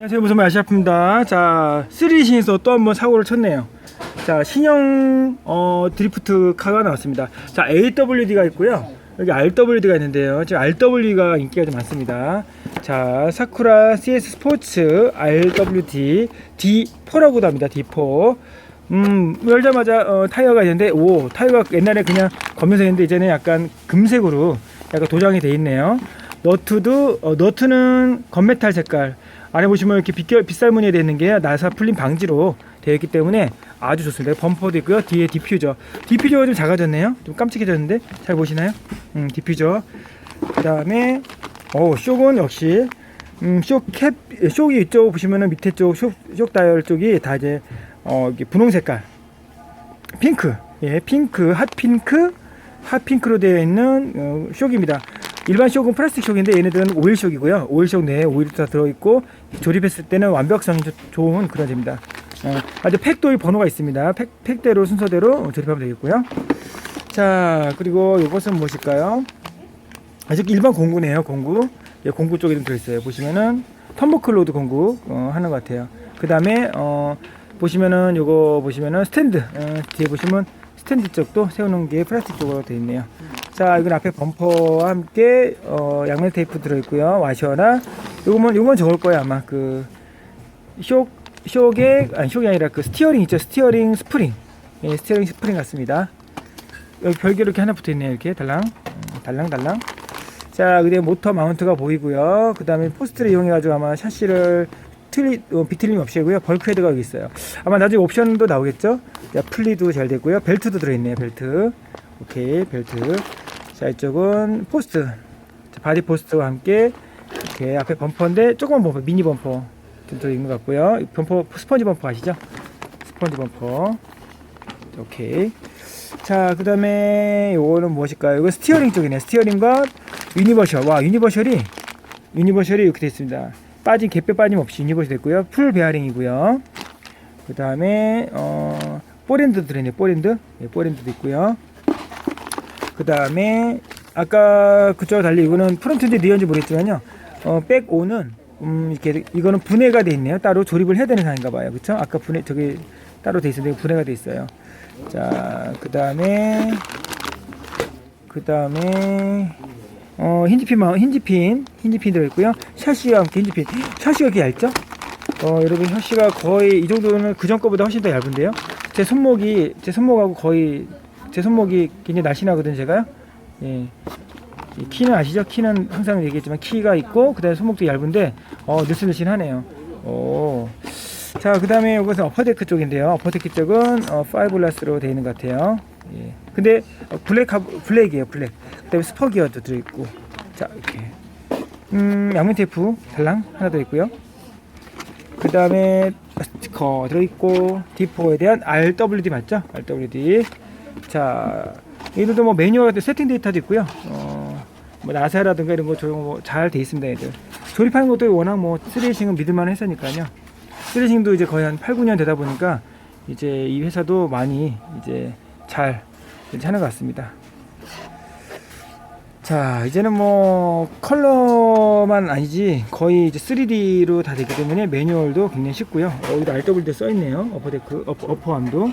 안녕하세요. 무슨 아시아프입니다. 자 3리신에서 또 한번 사고를 쳤네요. 자 신형 어, 드리프트 카가 나왔습니다. 자 AWD가 있고요. 여기 RWD가 있는데요. 지금 RW가 인기가 좀 많습니다. 자 사쿠라 CS 스포츠 RWD D4라고도 합니다. D4 음 열자마자 어, 타이어가 있는데 오 타이어가 옛날에 그냥 검은색인데 이제는 약간 금색으로 약간 도장이 돼 있네요 너트도 어, 너트는 건메탈 색깔 안에 보시면 이렇게 비결, 빗살무늬 되어 있는 게 나사 풀림 방지로 되어 있기 때문에 아주 좋습니다. 범퍼도 있고요. 뒤에 디퓨저. 디퓨저가 좀 작아졌네요. 좀 깜찍해졌는데 잘 보시나요? 음, 디퓨저. 그다음에 어, 쇼은 역시 음, 쇼캡 쇼이 이쪽 보시면은 밑에 쪽 쇼, 쇼 다이얼 쪽이 다 이제 어, 분홍 색깔. 핑크. 예, 핑크, 핫핑크, 핫핑크로 되어 있는 어, 쇼입니다. 일반 쇼은 플라스틱 쇼인데 얘네들은 오일 쇼이고요. 오일 쇼 내에 오일이 다 들어있고 조립했을 때는 완벽성이 조- 좋은 그런 제입니다. 어, 아주 팩도 이 번호가 있습니다. 팩, 팩대로 순서대로 조립하면 되겠고요. 자 그리고 이것은 무엇일까요? 아직 일반 공구네요. 공구. 예, 공구 쪽에 좀 들어있어요. 보시면은 텀버클로드 공구 어, 하는 것 같아요. 그 다음에 어, 보시면은 요거 보시면은 스탠드 어, 뒤에 보시면 스탠드 쪽도 세우는 게 플라스틱 쪽으로 되어 있네요. 자, 이건 앞에 범퍼와 함께 어, 양면 테이프 들어있고요. 와셔나. 요거는 요건 적을 거예요 아마. 그 쇼, 쇼게 아니 쇼이 아니라 그 스티어링 있죠? 스티어링 스프링. 예, 스티어링 스프링 같습니다. 여기 별개 이렇게 하나 붙어 있네요 이렇게. 달랑. 음, 달랑 달랑. 자 그다음에 모터 마운트가 보이고요. 그 다음에 포스트를 이용해 가지고 아마 샤시를 틀리 어, 비틀림 없이 하고요. 벌크 헤드가 여기 있어요. 아마 나중에 옵션도 나오겠죠? 자 플리도 잘 됐고요. 벨트도 들어 있네요 벨트. 오케이 벨트 자 이쪽은 포스트. 자, 바디 포스트와 함께 이렇게 앞에 범퍼인데 조그만 범퍼 미니 범퍼 좀 들어 있는 것 같고요. 이 범퍼 스펀지 범퍼 아시죠? 스펀지 범퍼. 자, 오케이. 자그 다음에 요거는 무엇일까요? 이거 스티어링 쪽이네. 스티어링과 유니버셜. 와 유니버셜이 유니버셜이 이렇게 되어 있습니다. 빠진 갯배 빠짐 없이 유니버셜 됐고요. 풀 베어링이고요. 그 다음에 어 포랜드 들어있네 포랜드. 예, 포랜드도 있고요 그 다음에 아까 그쪽과 달리 이거는 프론트인지 리어인지 모르겠지만요 어, 백오는 음, 이렇게 이거는 분해가 돼 있네요. 따로 조립을 해야 되는 상인가 봐요. 그렇죠? 아까 분해 저기 따로 돼 있었는데 분해가 돼 있어요. 자, 그다음에 그다음에 어, 힌지핀 마 힌지핀 힌지핀 들어 있고요. 샤시와 함께 힌지핀. 샤시가 이렇게 얇죠? 어, 여러분 샤시가 거의 이 정도는 그전 거보다 훨씬 더 얇은데요. 제 손목이 제 손목하고 거의 제 손목이 굉장히 날씬하거든요, 제가요. 예. 이 키는 아시죠? 키는 항상 얘기했지만 키가 있고 그다음에 손목도 얇은데 어 느슨느슨하네요. 오. 자 그다음에 이것은 어퍼데크 쪽인데요. 어퍼데크 쪽은 어, 파이블라스로 되어 있는 것 같아요. 예. 근데 어, 블랙 하 블랙이에요. 블랙. 그다음에 스퍼 기어도 들어 있고. 자 이렇게. 음 양면 테이프 달랑 하나 더 있고요. 그다음에 스티커 들어 있고 D4에 대한 RWD 맞죠? RWD. 자 얘들도 뭐 매뉴얼 같은 세팅 데이터도 있고요. 어, 뭐 나사라든가 이런 거 조용 뭐잘 돼 있습니다. 얘들. 조립하는 것도 워낙 뭐 3레이싱은 믿을만 했으니까요. 3레이싱도 이제 거의 한 8, 9년 되다 보니까 이제 이 회사도 많이 이제 잘 하는 것 같습니다. 자, 이제는 뭐 컬러만 아니지 거의 이제 3D로 다 되기 때문에 매뉴얼도 굉장히 쉽고요. 어, 여기도 RWD 써 있네요. 어퍼데크, 어퍼, 어퍼함도.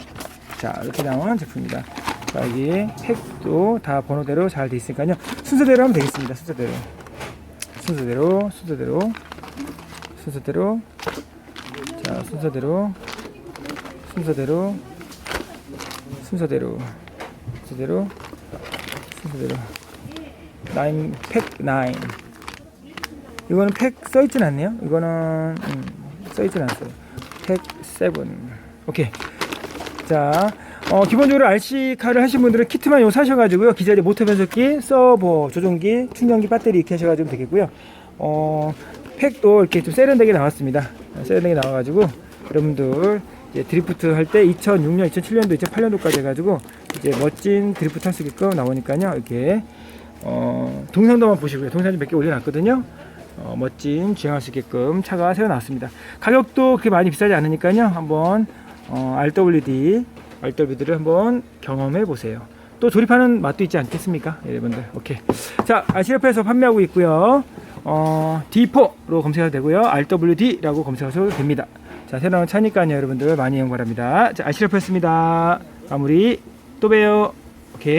자, 이렇게 나온 제품입니다. 자, 여기 팩도 다 번호대로 잘 돼 있으니까요. 순서대로 하면 되겠습니다. 순서대로. 순서대로, 순서대로, 순서대로. 자, 순서대로, 순서대로, 순서대로, 순서대로, 순서대로. 나인 팩 나인. 이거는 팩 써있진 않네요. 이거는 음, 써있진 않았어요. 팩 세븐. 오케이. 자, 어, 기본적으로 RC 카를 하신 분들은 키트만 요 사셔가지고요. 기자재 모터 변속기, 서버 조종기, 충전기, 배터리 이렇게 하셔가지고 되겠고요. 어, 팩도 이렇게 좀 세련되게 나왔습니다. 세련되게 나와가지고 여러분들 이제 드리프트 할 때 2006년, 2007년도, 2008년도까지 해가지고 이제 멋진 드리프트 할 수 있게끔 나오니까요. 이렇게 어, 동영상도만 보시고요. 동영상 몇개 올려놨거든요. 어, 멋진 주행할 수 있게끔 차가 세워놨습니다. 가격도 그렇게 많이 비싸지 않으니까요. 한번 어, RWD, RWD를 한번 경험해 보세요. 또 조립하는 맛도 있지 않겠습니까? 여러분들. 오케이. 자, 아시아에서 판매하고 있고요. 어, D4로 검색하셔도 되고요. RWD라고 검색하셔도 됩니다. 자, 새로운 차니까요, 여러분들 많이 이용 바랍니다. 자, 아시라프였습니다. 마무리 또 봬요.